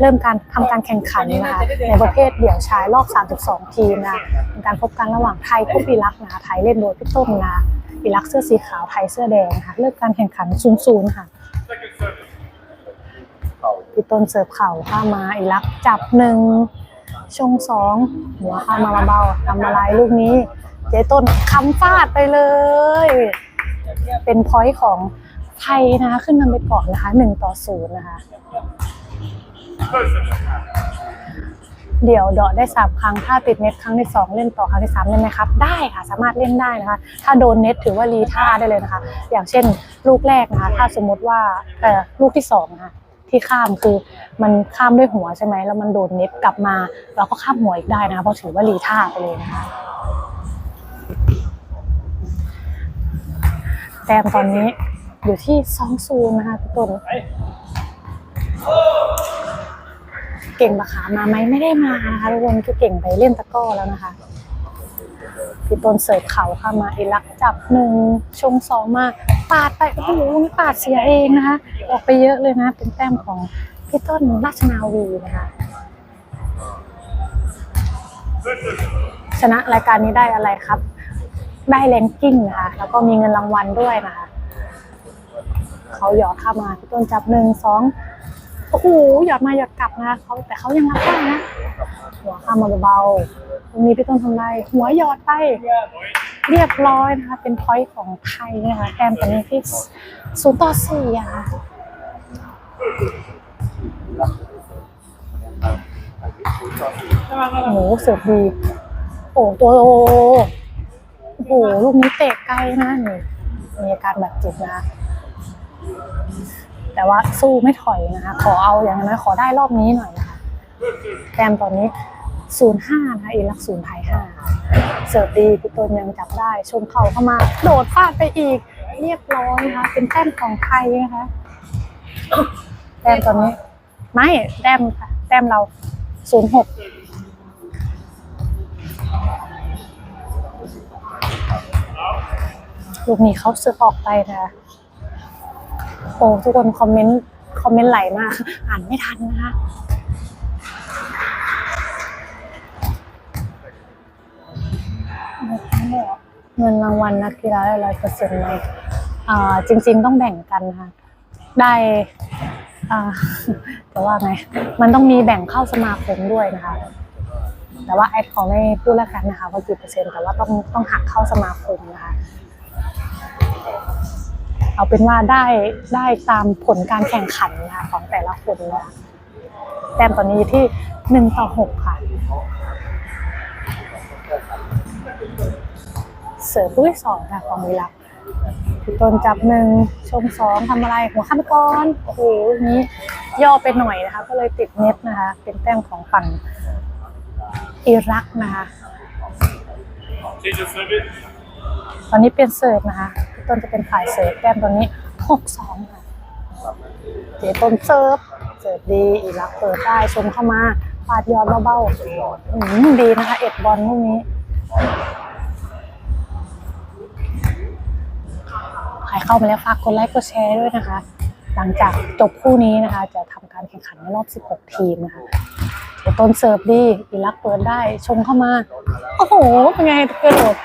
เริ่มการทำการแข่งขันนะคะในประเภทเดี่ยวชายรอบ 32 ทีมนะเป็นการพบกันระหว่างไทยกับอิรักนะคะไทยเล่นโดยพี่ต้นนะอิรักเสื้อสีขาวไทยเสื้อแดงนะคะเริ่มการแข่งขันศูนย์ศูนค่ะพี่ต้นเสิร์ฟเข่าข้ามาอิรักจับหนึ่งชงสองหัวข้ามาเบาๆทำอะไรลูกนี้ เจ๊ต้นคำฟาดไปเลย เป็นพอยต์ของไทยนะคะขึ้นนำไปก่อนนะคะหนึ่งต่อศูนย์นะคะ เดี๋ยวเดาะได้สามครั้ง ถ้าติดเน็ตครั้งที่สองเล่นต่อครั้งที่สามได้ไหมครับ ได้ค่ะ สามารถเล่นได้นะคะ ถ้าโดนเน็ตถือว่ารีท่าได้เลยนะคะ อย่างเช่น ลูกแรกนะคะ ถ้าสมมติว่าเอ่อลูกที่สองนะคะที่ข้ามคือมันข้ามด้วยหัวใช่ไหมแล้วมันโดนเน็ตกลับมา เราก็ข้ามหัวอีกได้นะคะเพราะถือว่ารีท่าไปเลยนะคะแต้มตอนนี้อยู่ที่สองศูนย์นะคะพี่ต้น เก่งปะขามาไหมไม่ได้มานะคะทุกคนคือเก่งไปเล่นตะก้อแล้วนะคะพี่ต้นเสิร์ฟเข่าเข้ามาอิรักจับหนึ่งชงสองมาปาดไปโอ้โหลูกนี้ปาดเสียเองนะคะออกไปเยอะเลยนะ เป็นแต้มของพี่ต้นราชนาวีนะคะชนะรายการนี้ได้อะไรครับ ได้แรงกิ้งนะคะ แล้วก็มีเงินรางวัลด้วยนะคะ เขาหยอดเข้ามาพี่ต้นจับหนึ่งสอง โอ้โหหยอดมาหยอดกลับนะคะเขาแต่เขายังรับได้นะหัวข้ามาเบาๆตรงนี้พี่ต้นทำไรหัวหยอดไปเรียบร้อยนะคะ เป็นพอยต์ของไทยนะคะแต้มตอนนี้ที่ศูนย์ต่อสี่อะค่ะโอ้โหเสิร์ฟดีโอ้ตัวโอ้โหลูกนี้เตะไกลนะนี่มีอาการบาดเจ็บนะ แต่ว่าสู้ไม่ถอยนะคะ ขอเอาอย่างน้อยขอได้รอบนี้หน่อยนะคะแต้มตอนนี้ 05 นะคะอิรักศูนย์ไทย5เสิร์ฟดีพี่ตนยังจับได้ ชมเข่าเข้ามา โดดฟาดไปอีก เรียบร้อยนะคะ เป็นแต้มของไทยนะคะแต้มตอนนี้ ไม่แต้มค่ะแต้มเรา 06ลูกนี้เขาเสิร์ฟออกไปนะคะ โอ้ทุกคนคอมเมนต์คอมเมนต์ไหลมาก อ่านไม่ทันนะคะเงินรางวัลนักกีฬาได้ร้อยเปอร์เซ็นต์เลยจริง ๆ ต้องแบ่งกันนะคะได้แต่ว่าไง มันต้องมีแบ่งเข้าสมาคมด้วยนะคะ แต่ว่าแอดขอไม่พูดแล้วกันนะคะว่ากี่เปอร์เซ็นต์แต่ว่าต้องต้องหักเข้าสมาคมนะคะ เอาเป็นว่าได้ได้ตามผลการแข่งขันนะคะของแต่ละคนนะคะแต้มตอนนี้อยู่ที่หนึ่งต่อหกค่ะ เสิร์ฟลูกที่สองค่ะของวิลักพี่ต้นจับหนึ่งชมสองทำอะไรหัวข้ามก้อนโอ้โหนี้ย่อไปหน่อยนะคะ ก็เลยติดเน็ตนะคะ เป็นแต้มของฝั่งอิรักนะคะ Change your service. ตอนนี้เป็นเสิร์ฟนะคะพี่ ต้นจะเป็นฝ่ายเสิร์ฟแต้มตอนนี้หกสองค่ะเจต้นเสิร์ฟเสิร์ฟดีอีรักเปิดได้ชมเข้ามาฟาดยอดเบาๆอืมดีนะคะ เอ็ดบอลลูกนี้ใครเข้ามาแล้วฝากกดไลค์กดแชร์ด้วยนะคะ หลังจากจบคู่นี้นะคะ จะทำการแข่งขันในรอบ 16 ทีมนะคะเดี๋ยวต้นเสิร์ฟดีอีรักเปิดได้ชงเข้ามา โอ้โห เป็นไงกระโดด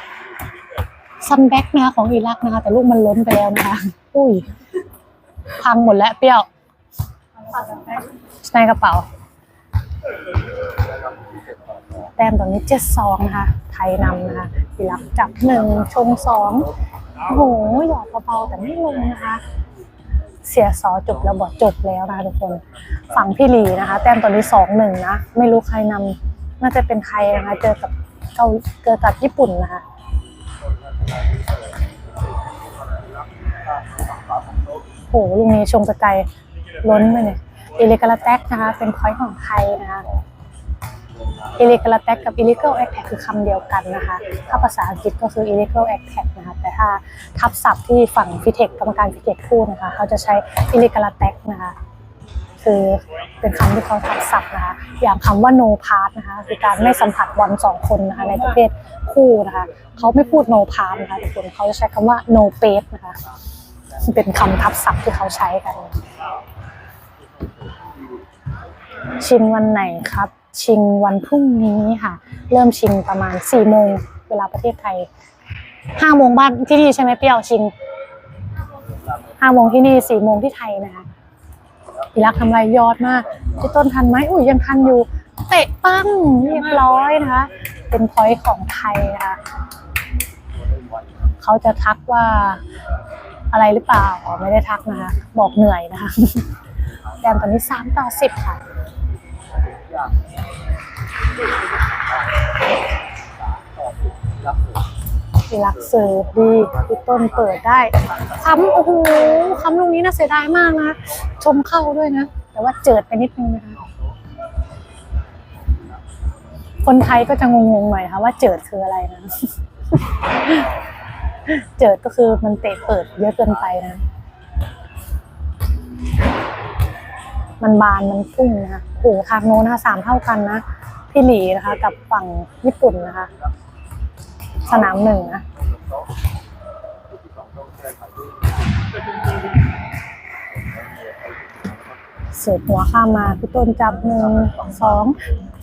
ซัมแบ็กนะคะของอิรักนะคะ แต่ลูกมันล้นไปแล้วนะคะ อุ้ย พังหมดแล้วเปรี้ยวในกระเป๋า แต้มตอนนี้เจ็ดสองนะคะ ไทยนำนะคะอิรักจับหนึ่งชงสองโอ้โหหยอดเบาๆแต่ไม่ลงนะคะ เสียซอจบแล้วบอดจบแล้วนะคะทุกคน ฝั่งพี่หลีนะคะ แต้มตอนนี้สองหนึ่งนะ ไม่รู้ใครนำน่าจะเป็นไทยนะคะ เจอกับเกาเจอกับญี่ปุ่นนะคะ โหลูกนี้ชงกระไกลล้นไปเลยอิเลกาลาแตกนะคะ เป็นพอยต์ของไทยนะคะอิเลกาลาแตกกับ illegal attack คือคำเดียวกันนะคะ ถ้าภาษาอังกฤษก็คือ illegal attack นะคะ แต่ถ้าทับศัพท์ที่ฝั่งฟิเทคกรรมการฟิเทคพูดนะคะ เขาจะใช้ illegal attack นะคะ คือเป็นคำที่เขาทับศัพท์นะคะ อย่างคำว่า no part นะคะ คือการไม่สัมผัสบอลสองคนนะคะในประเภทคู่นะคะ เขาไม่พูด no part นะคะทุกคนเขาจะใช้คำว่า no pace นะคะ เป็นคำทับศัพท์ที่เขาใช้กัน ชิงวันไหนครับ ชิงวันพรุ่งนี้ค่ะ เริ่มชิงประมาณ4ี่โมงเวลาประเทศไทยห้าโมงบ้านที่นี่ใช่ไหมเปรี้ยวชิงห้าโมงที่นี่สี่โมงที่ไทยนะคะ อิรักทำไรยอดมากพี่ต้นทันไหมอุ้ยยังทันอยู่ เตะปั้งเรียบร้อยนะคะ เป็นพอยต์ของไทยนะคะเขาจะทักว่าอะไรหรือเปล่าอ๋อไม่ได้ทักนะคะ บอกเหนื่อยนะคะแต้มตอนนี้สามต่อสิบค่ะ อิรักเสิร์ฟดีพี่ต้นเปิดได้ค้ำโอ้โหค้ำลูกนี้น่าเสียดายมากนะ ชมเข้าด้วยนะ แต่ว่าเจิดไปนิดนึงนะคะคนไทยก็จะงงๆหน่อยค่ะว่าเจิดคืออะไรนะ เจิดก็คือมันเตะเปิดเยอะเกินไปนะ มันบานมันพุ่งนะคะโอ้โหทางโน้นนะคะสามเท่ากันนะ พี่หลีนะคะ กับฝั่งญี่ปุ่นนะคะ สนามหนึ่งนะสิร์ฟหัวข้ามมาพี่ต้นจับหนึ่งสอง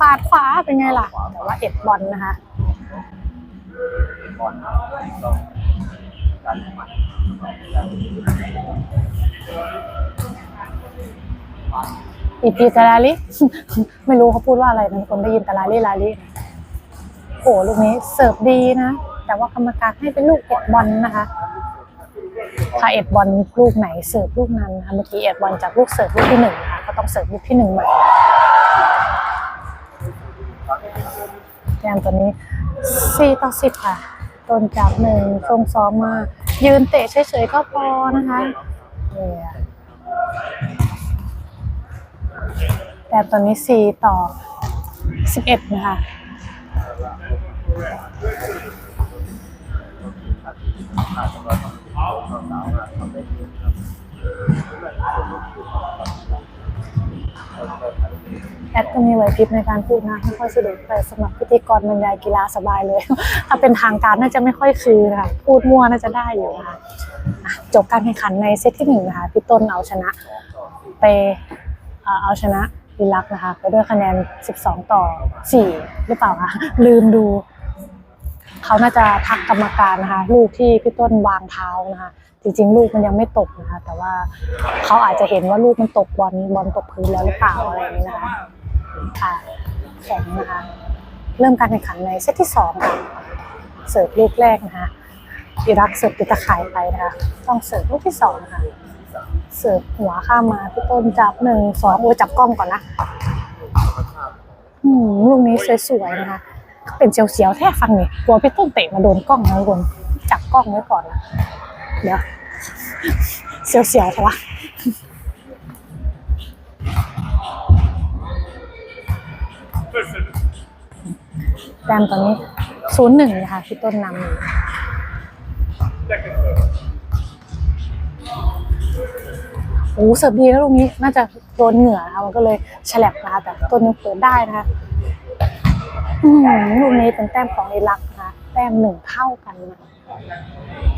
ปาดขวาเป็นไงล่ะ แต่ว่าเอ็ดบอลนะคะอีพีตาลาลิ ไม่รู้เขาพูดว่าอะไรนะคนได้ยินตาลาลิลาลิ โอ้ลูกนี้เสิร์ฟดีนะ แต่ว่ากรรมการให้เป็นลูกเอ็ดบอลนะคะถ้าเอ็ดบอลลูกไหนเสิร์ฟลูกนั้นนะคะเมื่อกี้เอ็ดบอลจากลูกเสิร์ฟลูกที่หนึ่งนะคะก็ต้องเสิร์ฟลูกที่หนึ่งใหม่แต้มตัวนี้สี่ต่อสิบค่ะต้นจับหนึ่งทรงซ้อมมา ยืนเตะเฉยๆก็พอนะคะเนี่ยแต้มตัวนี้สี่ต่อสิบเอ็ดนะคะ แอดก็มีไหวพริบในการพูดนะไม่ค่อยสะดวกแต่สำหรับพิธีกรบรรยายกีฬาสบายเลย ถ้าเป็นทางการน่าจะไม่ค่อยคือค่ะ พูดมั่วน่าจะได้อยู่นะคะอะจบการแข่งขันในเซตที่หนึ่งนะคะพี่ต้นเอาชนะ ไปเอาชนะวิลักษณ์นะคะ ไปด้วยคะแนน 12 ต่อ 4 หรือเปล่าคะลืมดู เขาน่าจะทักกรรมการนะคะ ลูกที่พี่ต้นวางเท้านะคะ จริงๆ ลูกมันยังไม่ตกนะคะ แต่ว่าเขาอาจจะเห็นว่าลูกมันตกบอลบอลตกพื้นแล้วหรือเปล่าอะไรอย่างนี้นะคะค่ะแข็งนะคะ เริ่มการแข่งขันในเซตที่สองค่ะเสิร์ฟลูกแรกนะคะอิรักเสิร์ฟติดตะข่ายไปนะคะ ต้องเสิร์ฟลูกที่สองค่ะ เสิร์ฟหัวข้ามมาพี่ต้นจับหนึ่งสองโอ้จับกล้องก่อนนะอืมลูกนี้สวยๆนะคะ เป็นเสียวๆแท้ฟังนี่กลัวพี่ต้นเตะมาโดนกล้องนะทุกคนจับกล้องไว้ก่อนนะเดี๋ยวเสียวๆใช่ปะแต้มตอนนี้ศูนย์หนึ่งนะคะพี่ต้นนำอยู่โอ้เสิร์ฟดีแล้วลูกนี้น่าจะโดนเหงื่อนะคะมันก็เลยฉลับนะคะแต่ต้นยังเปิดได้นะคะ ลูกนี้เป็นแต้มของอิรักนะคะแต้มหนึ่งเท่ากันนะ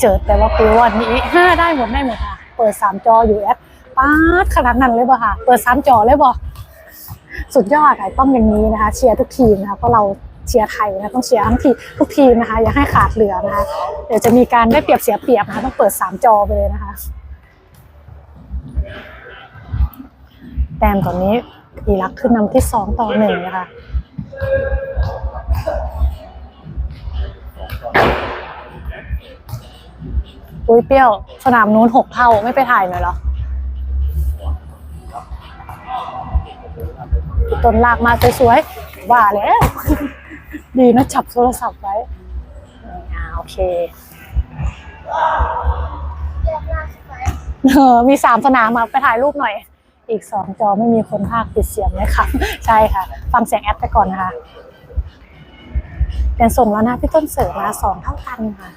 เจอแต่ว่าปีวันนี้ห้าได้หมดได้หมดค่ะ เปิดสามจออยู่แอดป๊าดขนาดนั้นเลยป่ะค่ะ เปิดสามจอเลยป่ะสุดยอดค่ะต้องอย่างนี้นะคะ เชียร์ทุกทีมนะคะเพราะเราเชียร์ไทยนะต้องเชียร์ทั้งทีทุกทีมนะคะ อย่าให้ขาดเหลือนะคะ เดี๋ยวจะมีการได้เปรียบเสียเปรียบนะคะต้องเปิดสามจอไปเลยนะคะ แต้มตอนนี้อีรักขึ้นนำที่สองต่อหนึ่งนะคะ อุ้ยเปรี้ยว สนามนู้นหกเท่าไม่ไปถ่ายหน่อยเหรอต้นลากมาสวยๆว่าแล้ว ดีนะจับโทรศัพท์ไว้อ่าโอเคเออมีสามสนามมาไปถ่ายรูปหน่อย อีกสองจอไม่มีคนภาคปิดเสียงเลยค่ะ ใช่ค่ะ ฟังเสียงแอดไปก่อนนะคะเป็นส่งแล้วนะพี่ต้นเสิร์ฟมาสองเท่ากันค่ะ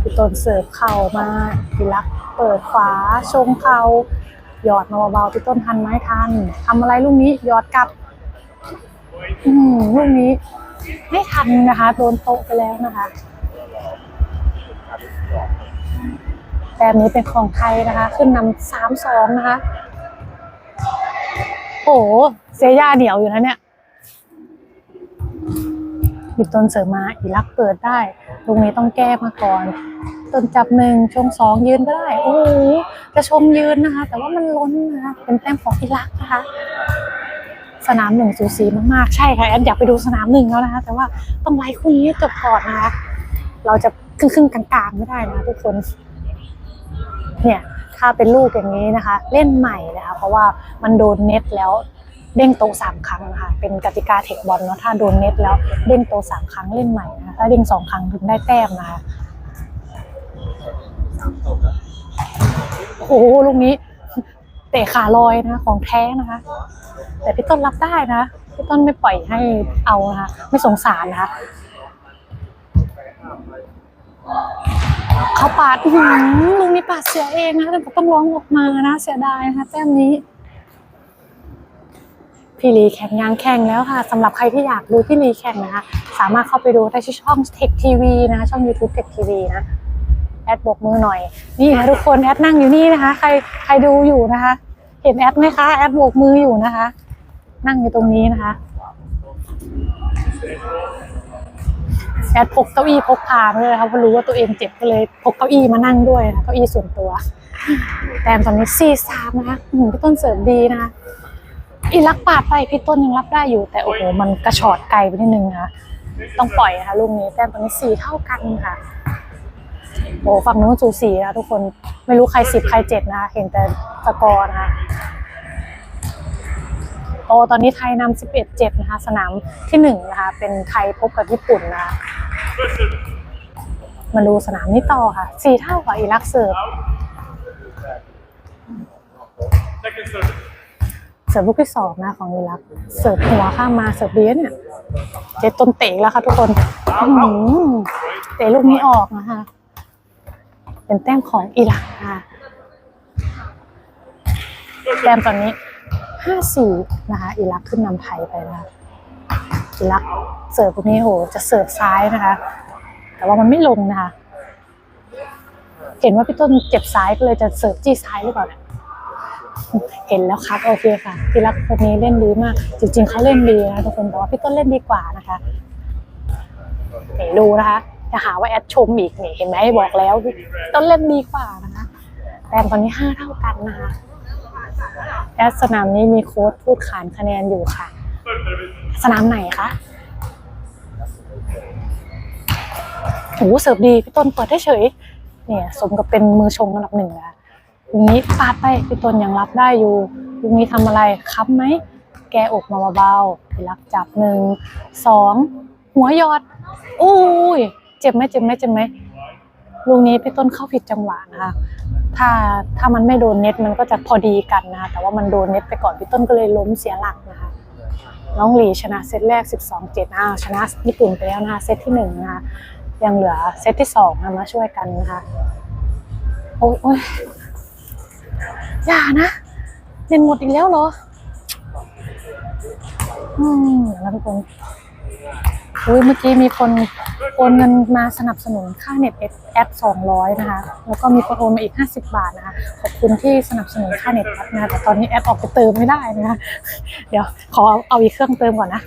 พี่ต้นเสิร์ฟเข่ามาพี่รักเปิดขวาชงเข่าหยอดมาเบาๆพี่ต้นทันไหมทันทำอะไรลูกนี้หยอดกลับอืมลูกนี้ไม่ทันนะคะโดนโต๊ะไปแล้วนะคะ แต้มนี้เป็นของไทยนะคะ ขึ้นนำสามสองนะคะ โอ้เสียยาเหนียวอยู่นะเนี่ย บิดต้นเสริมมาอีลักเปิดได้ตรงนี้ต้องแก้มาก่อน ต้นจับหนึ่งชงสองยืนก็ได้ โอ้โหจะชมยืนนะคะ แต่ว่ามันล้นนะคะเป็นแต้มของอีลักนะคะ สนามหนึ่งสูสีมากๆ ใช่ค่ะแอดอยากไปดูสนามหนึ่งแล้วนะคะ แต่ว่าต้องไล่คู่นี้จบก่อนนะคะเราจะครึ่งๆกลางๆไม่ได้นะทุกคนเนี่ยถ้าเป็นลูกอย่างนี้นะคะ เล่นใหม่นะคะเพราะว่ามันโดนเน็ตแล้ว เด้งโตะสามครั้งนะคะเป็นกติกาเทคบอลเนาะถ้าโดนเน็ตแล้วเด้งโตะสามครั้งเล่นใหม่นะถ้าเด้งสองครั้งถึงได้แต้มนะคะโอ้โหลูกนี้ เตะขาลอยนะของแท้นะคะ แต่พี่ต้นรับได้นะพี่ต้นไม่ปล่อยให้เอานะคะไม่สงสารนะคะเขาปาดหือลุงนี่ปาดเสียเองนะแต่ต้องร้องออกมานะเสียดายนะคะแต้มนี้ พี่ลีแข่งยางแข่งแล้วค่ะสำหรับใครที่อยากดูพี่ลีแข่งนะคะ สามารถเข้าไปดูได้ที่ช่อง Tech TV นะ ช่อง YouTube Tech TV นะ แอดบกมือหน่อย นี่นะทุกคนแอดนั่งอยู่นี่นะคะ ใครใครดูอยู่นะคะ เห็นแอดไหมคะ แอดโบกมืออยู่นะคะ นั่งอยู่ตรงนี้นะคะ แอดพกเก้าอี้พกพาเลยนะคะเพราะรู้ว่าตัวเองเจ็บก็เลยพกเก้าอี้มานั่งด้วยนะเก้าอี้ส่วนตัว แต่ตอนนี้สี่สามนะคะอืมพี่ต้นเสริมดีนะคะ อีลักปาดไปพี่ต้นยังรับได้อยู่ แต่โอ้โหมันกระชอดไกลไปนิดนึงนะคะต้องปล่อยนะคะลูกนี้แต้มตอนนี้สี่เท่ากันค่ะโอ้ฝั่งนู้นสูสีนะทุกคนไม่รู้ใครสิบใครเจ็ดนะคะเห็นแต่สกอร์นะคะโตตอนนี้ไทยนำ11 7นะคะ สนามที่1นะคะ เป็นไทยพบกับญี่ปุ่นนะคะมาดูสนามนี้ต่อค่ะ4เท่ากับอิรักเสิร์ฟ สิร์ฟลูกที่2นะของอิรักเสิร์ฟหัวข้ามมาเสิร์ฟดีนะเนี่ยเจ็ดต้นเตะแล้วค่ะทุกคนเตะลูกนี้ออกนะคะ เป็นแต้มของอิรักนะคะแต้มตอนนี้5-4นะคะอิรักขึ้นนำไทยไปนะคะอิรักเสิร์ฟตรงนี้โหจะเสิร์ฟซ้ายนะคะ แต่ว่ามันไม่ลงนะคะ เห็นว่าพี่ต้นเจ็บซ้ายก็เลยจะเสิร์ฟจี้ซ้ายหรือเปล่าเนี่ย เห็นแล้วครับโอเคค่ะพี่รักคนนี้เล่นดีมาก จริง ๆเขาเล่นดีนะทุกคนแต่ว่าพี่ต้นเล่นดีกว่านะคะเดี๋ยวดูนะคะ จะหาว่าแอดชมอีกนี่เห็นไหมบอกแล้วพี่ต้นเล่นดีกว่านะคะแต้มตอนนี้ห้าเท่ากันนะคะแอดสนามนี้มีโค้ดพูดขานคะแนนอยู่ค่ะ สนามไหนคะโอ้เสิร์ฟดีพี่ต้นเปิดได้เฉยเนี่ยสมกับเป็นมือชงอันดับหนึ่งแล้ว ลุงนี้ปาดไปพี่ต้นยังรับได้อยู่ลุงนี้ทำอะไรค้ำไหม แกอกมาเบาๆพี่รักจับหนึ่งสองหัวหยอดอุ้ยเจ็บไหมเจ็บไหมเจ็บไหมลุงนี้พี่ต้นเข้าผิดจังหวะนะคะ ถ้าถ้ามันไม่โดนเน็ตมันก็จะพอดีกันนะคะแต่ว่ามันโดนเน็ตไปก่อนพี่ต้นก็เลยล้มเสียหลักนะคะ น้องหลีชนะเซตแรก 12 7อ้าวชนะญี่ปุ่นไปแล้วนะคะเซตที่หนึ่งนะคะยังเหลือเซตที่สองนะมาช่วยกันนะคะ โอ้ย อย่านะเล่นหมดอีกแล้วเหรอ อืมแล้วทุกคนอุ้ยเมื่อกี้มีคนโอนเงินมาสนับสนุนค่าเน็ตแอดสองร้อยนะคะ แล้วก็มีคนโอนมาอีกห้าสิบบาทนะคะ ขอบคุณที่สนับสนุนค่าเน็ตแอดนะคะแต่ตอนนี้แอดออกไปเติมไม่ได้นะคะ เดี๋ยวขอเอาอีกเครื่องเติมก่อนนะ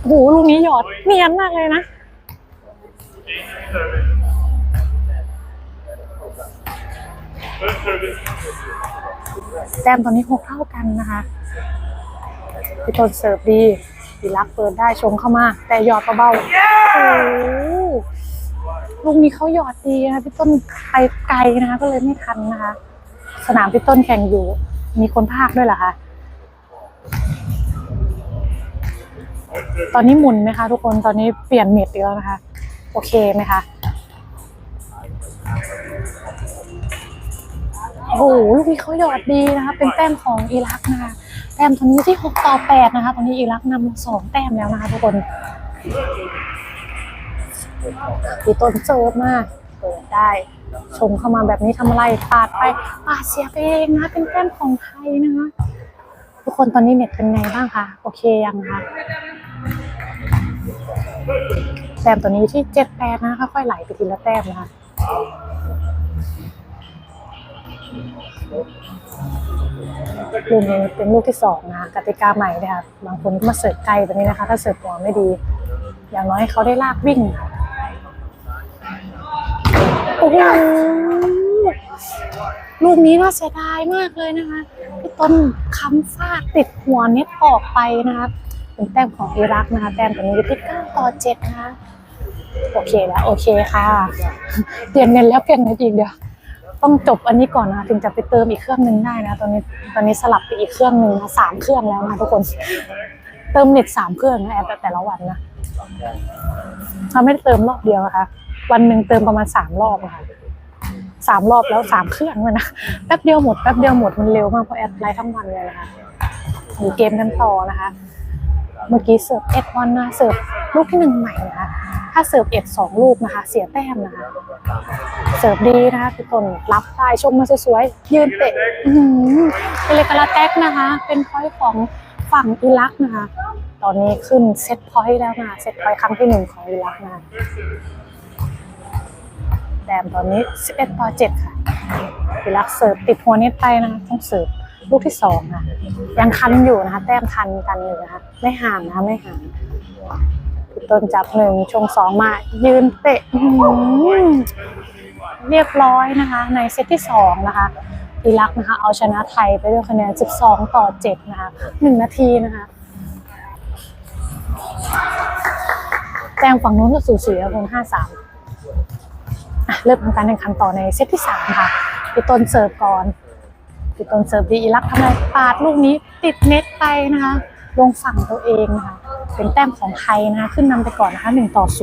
โอ้โหลูกนี้หยอดเนียนมากเลยนะ แต้มตอนนี้หกเท่ากันนะคะพี่ต้นเสิร์ฟดีพี่รักเปิดได้ชงเข้ามา แต่หยอดเบาๆโอ้ลูกนี้เขาหยอดดีนะคะพี่ต้นไปไกลนะคะ ก็เลยไม่ทันนะคะ สนามพี่ต้นแข่งอยู่ มีคนภาคด้วยเหรอคะตอนนี้หมุนไหมคะทุกคนตอนนี้เปลี่ยนเน็ตอีแล้วนะคะ โอเคไหมคะ โอ้โหลูกนี้เขาหยอดดีนะคะ เป็นแต้มของอิรักนะคะแต้มตอนนี้ที่หกต่อแปดนะคะตอนนี้อิรักนำสองแต้มแล้วนะคะทุกคนปีต้นเซิร์ฟมากเปิดได้ชงเข้ามาแบบนี้ทำอะไรปาดไปปาดเสียไปเองนะเป็นแต้มของไทยนะคะทุกคนตอนนี้เน็ตเป็นไงบ้างคะโอเคยังคะแต้มตัวนี้ที่เจ็ดแปดนะคะค่อยๆไหลไปทีละแต้มนะคะ ลูกนี้เป็นลูกที่สองนะกติกาใหม่เลยค่ะบางคนก็มาเสิร์ฟไกลแบบนี้นะคะ ถ้าเสิร์ฟหัวไม่ดี อย่างน้อยให้เขาได้ลากวิ่งโอ้โหลูกนี้น่าเสียดายมากเลยนะคะพี่ต้นค้ำฟาดติดหัวเน็ตออกไปนะคะเป็นแต้มของอิรักนะคะแต้มตัวนี้อยู่ที่9ต่อ7นะคะโอเคแล้วโอเคค่ะ เปลี่ยนเงินแล้วเปลี่ยนเงินอีกเดี๋ยว ต้องจบอันนี้ก่อนนะถึงจะไปเติมอีกเครื่องหนึงได้นะ ตอนนี้ตอนนี้สลับไปอีกเครื่องหนึ่งนะสามเครื่องแล้วนะทุกคน เติมเน็ตสามเครื่องนะแอบแต่แต่ละวันนะเราไม่ได้เติมรอบเดียวนะคะ วันหนึ่งเติมประมาณสามรอบอะค่ะสามรอบแล้วสามเครื่องเลยนะแป๊บเดียวหมดแป๊บเดียวหมดมันเร็วมากเพราะแอดไลน์ทั้งวันเลยนะคะดูเกมกันต่อนะคะ เมื่อกี้เสิร์ฟเอ็ดวันนะเสิร์ฟลูกที่หนึ่งใหม่นะคะถ้าเสิร์ฟเอ็ดสองลูกนะคะ เสียแต้มนะคะ เสิร์ฟดีนะคะทุกคนรับได้ชมมาสวยๆยืนเตะอื้อหือเป็นเลกาลาแท็กนะคะ เป็นพอยของฝั่งอิรักนะคะ ตอนนี้ขึ้นเซตพอยแล้วนะเซตพอยครั้งที่หนึ่งของอิรักนะแต้มตอนนี้ 11ต่อ7ค่ะอิรักเสิร์ฟติดหัวน็ตไปนะต้องเสิร์ฟ ลูกที่สองค่ะ ยังคันอยู่นะคะ แต้มทันกันอยู่นะคะ ไม่ห่างนะคะไม่ห่างต้นจับหนึ่งชงสองมา ยืนเตะเรียบร้อยนะคะ ในเซตที่2นะคะอิรักนะคะ เอาชนะไทยไปด้วยคะแนน 12 ต่อ 7 นะคะ 1 นาทีนะคะแต้มฝั่งนู้นก็สูสีแล้วเป็น5-3เริ่มทำการแข่งขันต่อในเซตที่ 3 ค่ะพี่ต้นเสิร์ฟก่อน พี่ต้นเสิร์ฟดีอิรักทำไรปาดลูกนี้ติดเน็ตไปนะคะ ลงฝั่งตัวเองนะคะ เป็นแต้มของไทยนะคะ ขึ้นนำไปก่อนนะคะ1ต่อ0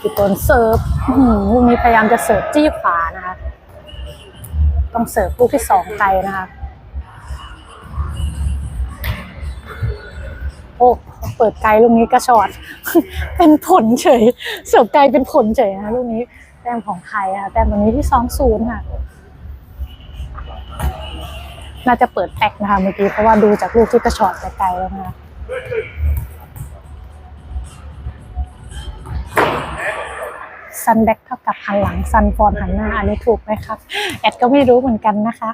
พี่ต้นเสิร์ฟลูกนี้พยายามจะเสิร์ฟจี้ขวานะคะ ต้องเสิร์ฟลูกที่สองไกลนะคะ โอ้เปิดไกลลูกนี้กระชอด เป็นผลเฉยเสิร์ฟไกลเป็นผลเฉยนะลูกนี้แต้มของไทยค่ะแต้มตรงนี้ที่สองศูนย์ค่ะ น่าจะเปิดแตกนะคะเมื่อกี้เพราะว่าดูจากลูกที่กระชอดไกลแล้วนะคะซันแบ็กเท่ากับหันหลังซันฟอนหันหน้า อันนี้ถูกไหมครับ แอดก็ไม่รู้เหมือนกันนะคะ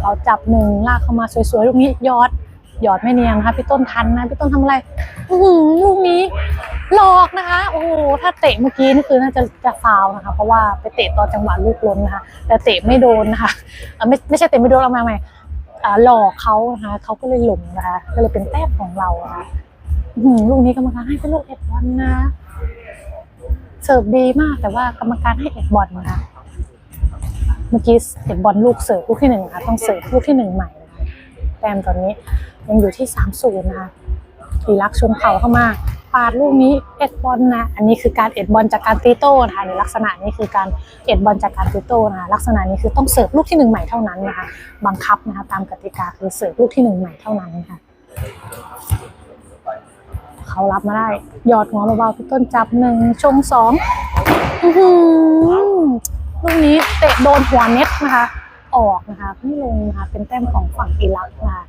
เขาจับหนึ่งลากเข้ามาสวยๆลูกนี้ยอดหยอดไม่เนียนนะคะพี่ต้นทันนะพี่ต้นทำอะไรอือลูกนี้หลอกนะคะโอ้โหถ้าเตะเมื่อกี้นี่คือน่าจะจะฟาวนะคะ เพราะว่าไปเตะตอนจังหวะลูกล้นนะคะ แต่เตะไม่โดนนะคะไม่ไม่ใช่เตะไม่โดนเอามาใหม่หลอกเขานะคะเขาก็เลยหลงนะคะ ก็เลยเป็นแต้มของเรานะคะอื้อลูกนี้กรรมการให้เป็นลูกเอ็ดบอลนะ เสิร์ฟดีมากแต่ว่ากรรมการให้เอ็ดบอลนะคะ เมื่อกี้เอ็ดบอลลูกเสิร์ฟลูกที่หนึ่งนะคะต้องเสิร์ฟลูกที่หนึ่งใหม่แต้มตอนนี้ยังอยู่ที่สามศูนย์นะคะอีรักชนเข่าเข้ามาปาดลูกนี้เอ็ดบอลนะ อันนี้คือการเอ็ดบอลจากการตีโต้นะคะในลักษณะนี้คือการเอ็ดบอลจากการตีโต้นะคะลักษณะนี้คือต้องเสิร์ฟลูกที่หนึ่งใหม่เท่านั้นนะคะบังคับนะคะตามกติกาคือเสิร์ฟลูกที่หนึ่งใหม่เท่านั้นค่ะเขารับมาได้ยอดหัวเบาๆพี่ต้นจับหนึ่งชงสองอ ลูกนี้เตะโดนหัวเน็ตนะคะ ออกนะคะไม่ลงนะคะเป็นแต้มของฝั่งอิรักนะคะ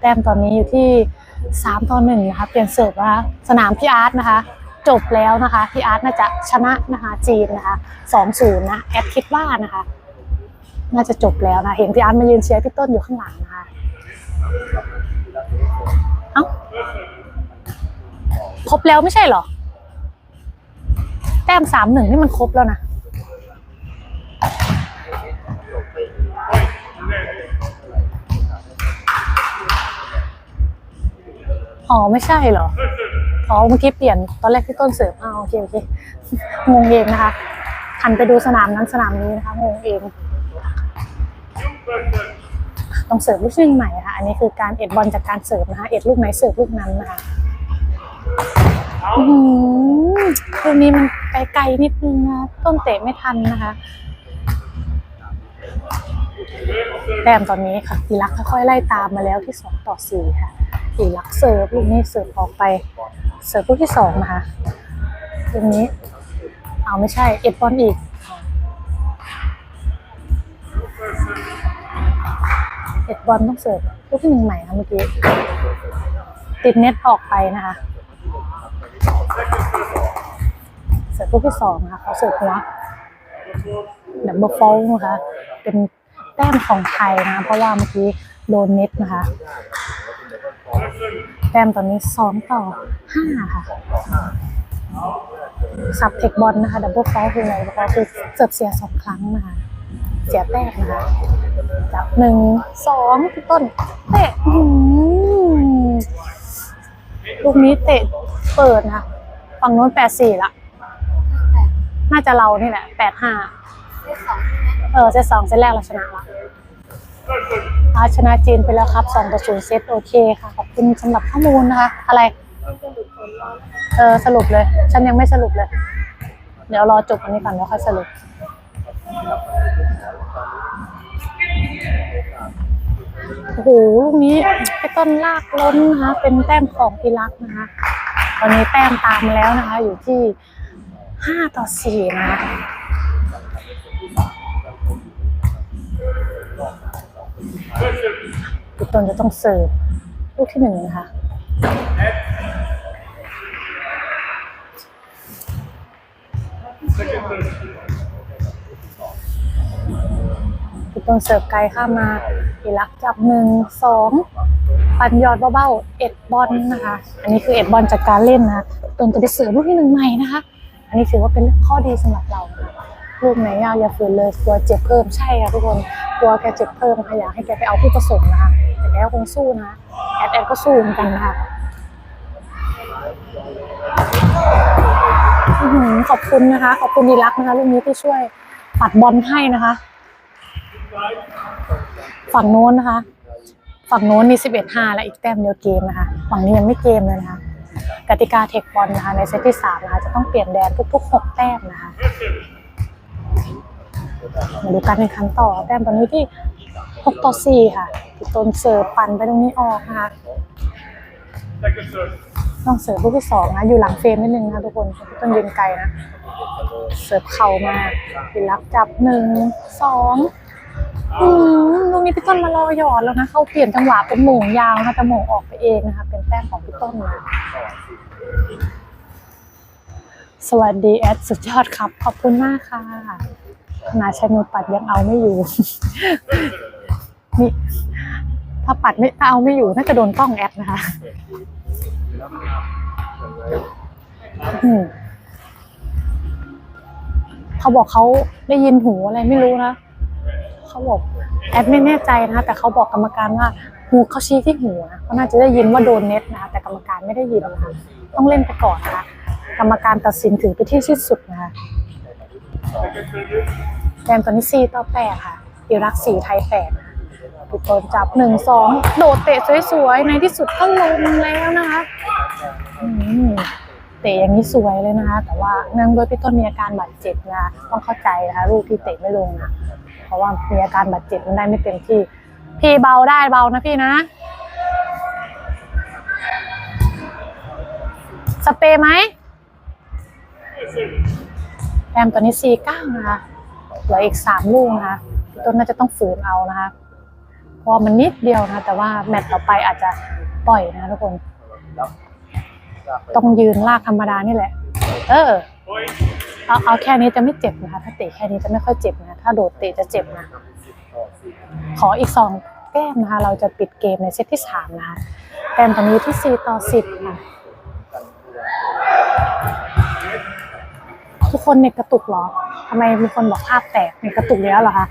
แต้มตอนนี้อยู่ที่สามต่อหนึ่งนะคะเปลี่ยนเสิร์ฟนะคะสนามพี่อาร์ตนะคะ จบแล้วนะคะพี่อาร์ตน่าจะชนะนะคะจีนนะคะสองศูนย์นะแอดคิดว่านะคะ น่าจะจบแล้วนะเห็นพี่อาร์ตมายืนเชียร์พี่ต้นอยู่ข้างหลังนะคะเอ้าครบแล้วไม่ใช่เหรอ แต้มสามหนึ่งนี่มันครบแล้วนะ อ๋อไม่ใช่เหรอ อ๋อเมื่อกี้เปลี่ยนตอนแรกที่ต้นเสิร์ฟอ้าวโอเคโอเคงงเองนะคะหันไปดูสนามนั้นสนามนี้นะคะงงเองต้องเสิร์ฟลูกซึ่งใหม่ค่ะ อันนี้คือการเอ็ดบอลจากการเสิร์ฟนะคะ เอ็ดลูกไหนเสิร์ฟลูกนั้นนะคะอืมลูกนี้มันไกลๆนิดนึงนะ ต้นเตะไม่ทันนะคะแต้มตอนนี้ค่ะอีรักค่อยๆไล่ตามมาแล้วที่สองต่อสี่ค่ะ อีรักเสิร์ฟลูกนี้เสิร์ฟออกไป เสิร์ฟลูกที่สองนะคะลูกนี้ เอาไม่ใช่ เอ็ดบอลอีก เอ็ดบอลต้องเสิร์ฟลูกที่หนึ่งใหม่นะเมื่อกี้ ติดเน็ตออกไปนะคะ เสิร์ฟลูกที่สองนะคะเขาเสิร์ฟหัวดับเบิลฟอลนะคะ เป็นแต้มของไทยนะคะเพราะว่าเมื่อกี้โดนเน็ตนะคะ แต้มตอนนี้สองต่อห้าค่ะ สับเทคบอลนะคะดับเบิลฟอลคืออะไรก็คือเสิร์ฟเสียสองครั้งนะคะ เสียแต้มนะคะจับหนึ่งสองพี่ต้นเตะอื้อหือลูกนี้เตะเปิดนะคะฝั่งโน้นแปดสี่ละ น่าจะเรานี่แหละแปดห้าเออเซตสองเซตแรกเราชนะละ อาชนะจีนไปแล้วครับสองต่อศูนย์เซตโอเคค่ะ ขอบคุณสำหรับข้อมูลนะคะ อะไร เออสรุปเลย ฉันยังไม่สรุปเลย เดี๋ยวรอจบอันนี้ก่อนแล้วค่อยสรุปโอ้โหลูกนี้ไปต้นลากล้นนะคะ เป็นแต้มของอิรักนะคะ ตอนนี้แต้มตามแล้วนะคะ อยู่ที่ห้าต่อสี่นะคะ พี่ต้นจะต้องเสิร์ฟลูกที่หนึ่งนะคะ Second service. พี่ต้นเสิร์ฟไกลข้ามาอิรักจับหนึ่งสองปันยอดเบาๆเอ็ดบอลนะคะ อันนี้คือเอ็ดบอลจากการเล่นนะคะต้นจะได้เสิร์ฟลูกที่หนึ่งใหม่นะคะ อันนี้ถือว่าเป็นข้อดีสำหรับเราลูกไหนยาวอย่าฝืนเลยกลัวเจ็บเพิ่มใช่ค่ะทุกคน กลัวแกเจ็บเพิ่มค่ะอยากให้แกไปเอาผู้ผสมนะคะแต่แกก็คงสู้นะแอดแอดก็สู้เหมือนกันนะคะขอบคุณนะคะ ขอบคุณดีรักนะคะลูกนี้ที่ช่วยปัดบอลให้นะคะ ฝั่งโน้นนะคะ ฝั่งโน้นมี11 5และอีกแต้มเดียวเกมนะคะ ฝั่งนี้ยังไม่เกมเลยนะคะกติกาเทคบอลนะคะในเซตที่3นะคะจะต้องเปลี่ยนแดนทุกๆ6แต้มนะคะ มาดูการแข่งขันต่อแต้มตอนนี้ที่ 6 ต่อ 4 ค่ะพี่ต้นเสิร์ฟปั่นไปตรงนี้ออกนะคะต้องเสิร์ฟลูกที่สองนะ อยู่หลังเฟรมนิดนึงนะคะทุกคนพี่ต้นยืนไกลนะ เสิร์ฟเข่ามาพี่รักจับหนึ่งสองอืมลูกนี้พี่ต้นมารอหยอดแล้วนะ เขาเปลี่ยนจังหวะเป็นหม่งยาวนะคะแต่หม่งออกไปเองนะคะ เป็นแต้มของพี่ต้นนะสวัสดีแอดสุดยอดครับ ขอบคุณมากค่ะ ขนาดใช้มือปัดยังเอาไม่อยู่ นี่ ถ้าปัดไม่เอาไม่อยู่น่าจะโดนกล้องแอดนะคะเขาบอกเขาได้ยินหูอะไรไม่รู้นะเขาบอกแอดไม่แน่ใจนะคะแต่เขาบอกกรรมการว่าหูเขาชี้ที่หูนะเขาน่าจะได้ยินว่าโดนเน็ตนะคะแต่กรรมการไม่ได้ยินนะคะต้องเล่นไปก่อนนะคะกรรมการตัดสินถือไปที่สิ้นสุดนะคะ แต้มตอนนี้สี่ต่อแปดค่ะอิรักสี่ไทยแปดปุตโตนจับหนึ่งสองโดดเตะสวยๆ ในที่สุดก็ลงแล้วนะคะเตะอย่างนี้สวยเลยนะคะ แต่ว่าเนื่องด้วยพี่ต้นมีอาการบาดเจ็บนะต้องเข้าใจนะคะลูกที่เตะไม่ลงนะเพราะว่ามีอาการบาดเจ็บมันได้ไม่เต็มที่ พี่เบาได้เบานะพี่นะ สเปรย์ไหมแต้มตอนนี้สี่เก้านะคะ เหลืออีกสามลูกนะคะพี่ต้นน่าจะต้องฝืนเอานะคะเพราะมันนิดเดียวนะแต่ว่าแมตช์ต่อไปอาจจะปล่อยนะทุกคน ต้องยืนลากธรรมดานี่แหละ เออเอาเอาแค่นี้จะไม่เจ็บนะคะถ้าเตะแค่นี้จะไม่ค่อยเจ็บนะถ้าโดดเตะจะเจ็บนะขออีกสองแต้มนะคะ เราจะปิดเกมในเซตที่สามนะคะแต้มตอนนี้ที่สี่ต่อสิบค่ะ ทุกคนเน็ตกระตุกเหรอทำไมมีคนบอกภาพแตกเน็ตกระตุกแล้วเหรอคะ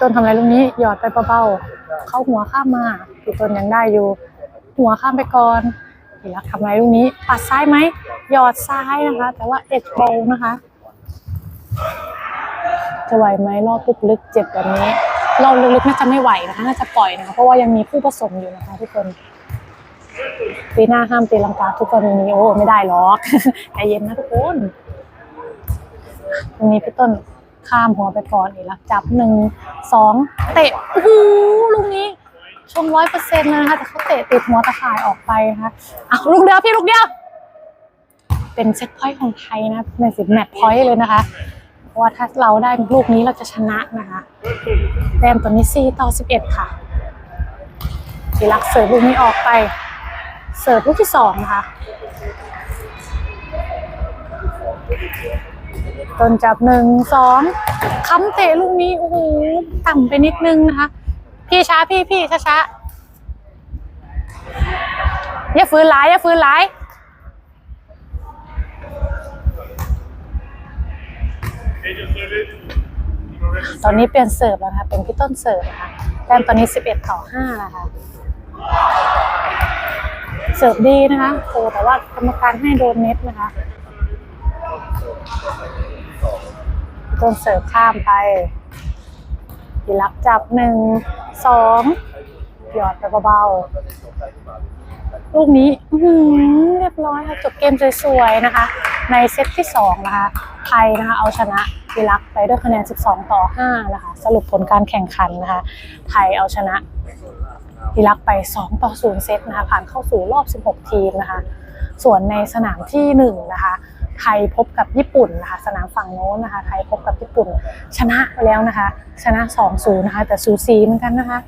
ต้นทำอะไรลูกนี้หยอดไปเบาๆเข้าหัวข้ามมาพี่ต้นยังได้อยู่ หัวข้ามไปก่อนพี่รักทำอะไรลูกนี้ ปัดซ้ายไหมหยอดซ้ายนะคะ แต่ว่าเอ็ดโบว์นะคะจะไหวไหมรอบลึกๆเจ็บแบบนี้ รอบลึกๆน่าจะไม่ไหวนะคะน่าจะปล่อยนะคะเพราะว่ายังมีผู้ผสมอยู่นะคะทุกคน ปีหน้าห้ามตีลังกาทุกกรณีโอ้ไม่ได้หรอกใจเย็นนะทุกคนตรงนี้พี่ต้นข้ามหัวไปก่อนอีกแล้วจับหนึ่งสองเตะโอ้โหลูกนี้ชมร้อยเปอร์เซ็นต์นะคะแต่เขาเตะติดหัวตะข่ายออกไปนะคะอะลูกเดียวพี่ลูกเดียวเป็นเซตพอยต์ของไทยนะเป็นสิบแมตช์พอยต์เลยนะคะโอราะว่าถ้าเราได้ลูกนี้เราจะชนะนะคะแต้มตัวนี้4ต่อ11 ค่ะอิรักเสิร์ฟลูกนี้ออกไป เสิร์ฟลูกที่สองนะคะต้นจับหนึ่งสองค้ำเตะลูกนี้โอ้โหต่ำไปนิดนึงนะคะ พี่ช้าพี่พี่ช้าช้าอย่าฟื้นหลายอย่าฟื้นหลายตอนนี้เปลี่ยนเสิร์ฟแล้วนะคะเป็นพี่ต้นเสิร์ฟนะคะแต้มตอนนี้ 11 ต่อ5นะคะ เสิร์ฟดีนะคะโอ้แต่ว่ากรรมการให้โดนเน็ตนะคะพี่ต้นเสิร์ฟข้ามไปดีลักจับหนึ่งสองหยอดไปเบาๆลูกนี้เรียบร้อยค่ะจบเกมสวยๆนะคะ ในเซตที่2นะคะไทยนะคะเอาชนะอิรักไปด้วยคะแนน 12 ต่อ 5 นะคะ สรุปผลการแข่งขันนะคะ ไทยเอาชนะ อิรักไป 2 ต่อ 0 เซตนะคะ ผ่านเข้าสู่รอบ 16 ทีมนะคะ ส่วนในสนามที่ 1 นะคะ ไทยพบกับญี่ปุ่นนะคะ สนามฝั่งโน้นนะคะ ไทยพบกับญี่ปุ่น ชนะไปแล้วนะคะ ชนะ 2-0 นะคะ แต่สูซีเหมือนกันนะคะ